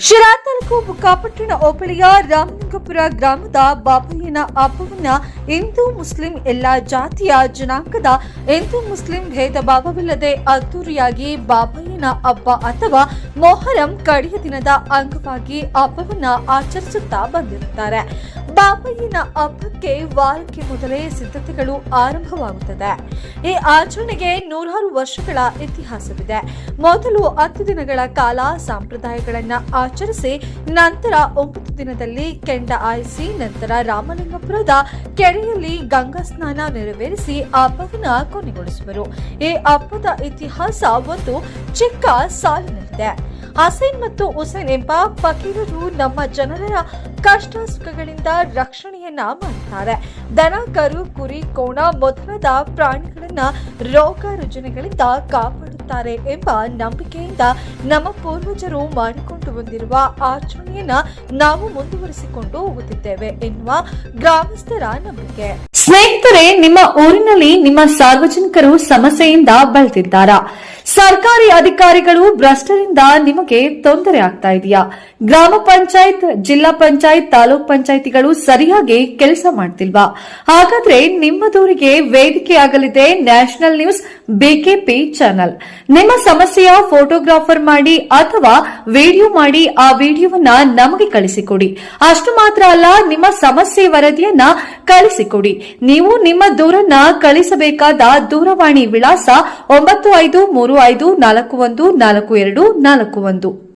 ಶಿರಾ ತಾಲೂಕು ಬುಕ್ಕಾಪಟ್ಟಣ ಹೋಬಳಿಯ ರಾಮಲಿಂಗಪುರ ಗ್ರಾಮದ ಬಾಬಯ್ಯನ ಹಬ್ಬವನ್ನ ಹಿಂದೂ ಮುಸ್ಲಿಂ ಎಲ್ಲಾ ಜಾತಿಯ ಜನಾಂಗದ ಹಿಂದೂ ಮುಸ್ಲಿಂ ಭೇದ ಭಾವವಿಲ್ಲದೆ ಅದ್ದೂರಿಯಾಗಿ ಬಾಬಯ್ಯನ ಹಬ್ಬ ಅಥವಾ ಮೊಹರಂ ಕಡೆಯ ದಿನದ ಅಂಗವಾಗಿ ಹಬ್ಬವನ್ನ ಆಚರಿಸುತ್ತಾ ಬಂದಿರುತ್ತಾರೆ. ಬಾಬಯ್ಯನ ಹಬ್ಬಕ್ಕೆ ವಾರಕ್ಕೆ ಮೊದಲೇ ಸಿದ್ಧತೆಗಳು ಆರಂಭವಾಗುತ್ತದೆ. ಈ ಆಚರಣೆಗೆ ನೂರಾರು ವರ್ಷಗಳ ಇತಿಹಾಸವಿದೆ. ಮೊದಲು ಹತ್ತು ದಿನಗಳ ಕಾಲ ಸಂಪ್ರದಾಯಗಳನ್ನ ಆಚರಿಸಿ, ನಂತರ ಒಂಬತ್ತು ದಿನದಲ್ಲಿ ಕೆಂಡ ಆಯಿಸಿ ನಂತರ ರಾಮಲಿಂಗಪುರದ ಕೆರೆಯಲ್ಲಿ ಗಂಗಾ ಸ್ನಾನ ನೆರವೇರಿಸಿ ಹಬ್ಬವನ್ನ ಕೊನೆಗೊಳಿಸುವರು. ಈ ಹಬ್ಬದ ಇತಿಹಾಸ ಒಂದು ಚಿಕ್ಕ ಸಾಲಿನಲ್ಲಿದೆ. ಹಸೈನ್ ಮತ್ತು ಹುಸೇನ್ ಎಂಬ ಫಕೀರರು ನಮ್ಮ ಜನರ ಕಷ್ಟ ಸುಖಗಳಿಂದ ರಕ್ಷಣೆಯನ್ನ ಮಾಡುತ್ತಾರೆ ದನ ಕರು ಕುರಿ ಕೋಣ ಮೊದಲಾದ ಪ್ರಾಣಿಗಳನ್ನ ರೋಗ ರುಜಿನಗಳಿಂದ ಕಾಪಾಡುತ್ತಾರೆ ಎಂಬ ನಂಬಿಕೆಯಿಂದ ನಮ್ಮ ಪೂರ್ವಜರು ಮಾಡಿಕೊಂಡು ಬಂದಿರುವ ಆಚರಣೆಯನ್ನ ನಾವು ಮುಂದುವರಿಸಿಕೊಂಡು ಹೋಗುತ್ತಿದ್ದೇವೆ ಎನ್ನುವ ಗ್ರಾಮಸ್ಥರ ನಂಬಿಕೆ. ಸ್ನೇಹಿತರೆ, ನಿಮ್ಮ ಊರಿನಲ್ಲಿ ನಿಮ್ಮ ಸಾರ್ವಜನಿಕರು ಸಮಸ್ಯೆಯಿಂದ ಬಳಲ್ತಿದ್ದಾರಾ? ಸರ್ಕಾರಿ ಅಧಿಕಾರಿಗಳು ಭ್ರಷ್ಟರಿಂದ ನಿಮಗೆ ತೊಂದರೆ ಆಗ್ತಾ ಇದೆಯಾ? ಗ್ರಾಮ ಪಂಚಾಯತ್, ಜಿಲ್ಲಾ ಪಂಚಾಯತ್, ತಾಲೂಕ್ ಪಂಚಾಯತಿಗಳು ಸರಿಯಾಗಿ ಕೆಲಸ ಮಾಡ್ತಿಲ್ವಾ? ಹಾಗಾದ್ರೆ ನಿಮ್ಮ ದೂರಿಗೆ ವೇದಿಕೆಯಾಗಲಿದೆ ನ್ಯಾಷನಲ್ ನ್ಯೂಸ್, ಬಿಕೆಪಿ ಚಾನಲ್. ನಿಮ್ಮ ಸಮಸ್ಯೆಯ ಫೋಟೋಗ್ರಾಫರ್ ಮಾಡಿ ಅಥವಾ ವಿಡಿಯೋ ಮಾಡಿ ಆ ವಿಡಿಯೋವನ್ನ ನಮಗೆ ಕಳಿಸಿಕೊಡಿ. ಅಷ್ಟು ಮಾತ್ರ ಅಲ್ಲ, ನಿಮ್ಮ ಸಮಸ್ಯೆ ವರದಿಯನ್ನ ಕಳಿಸಿಕೊಡಿ. ನೀವು ನಿಮ್ಮ ದೂರನ್ನ ಕಳಿಸಬೇಕಾದ ದೂರವಾಣಿ ವಿಳಾಸ ಒಂಬತ್ತು ಐದು ಮೂರು ಐದು ನಾಲ್ಕು ಒಂದು ನಾಲ್ಕು ಎರಡು ನಾಲ್ಕು ಒಂದು.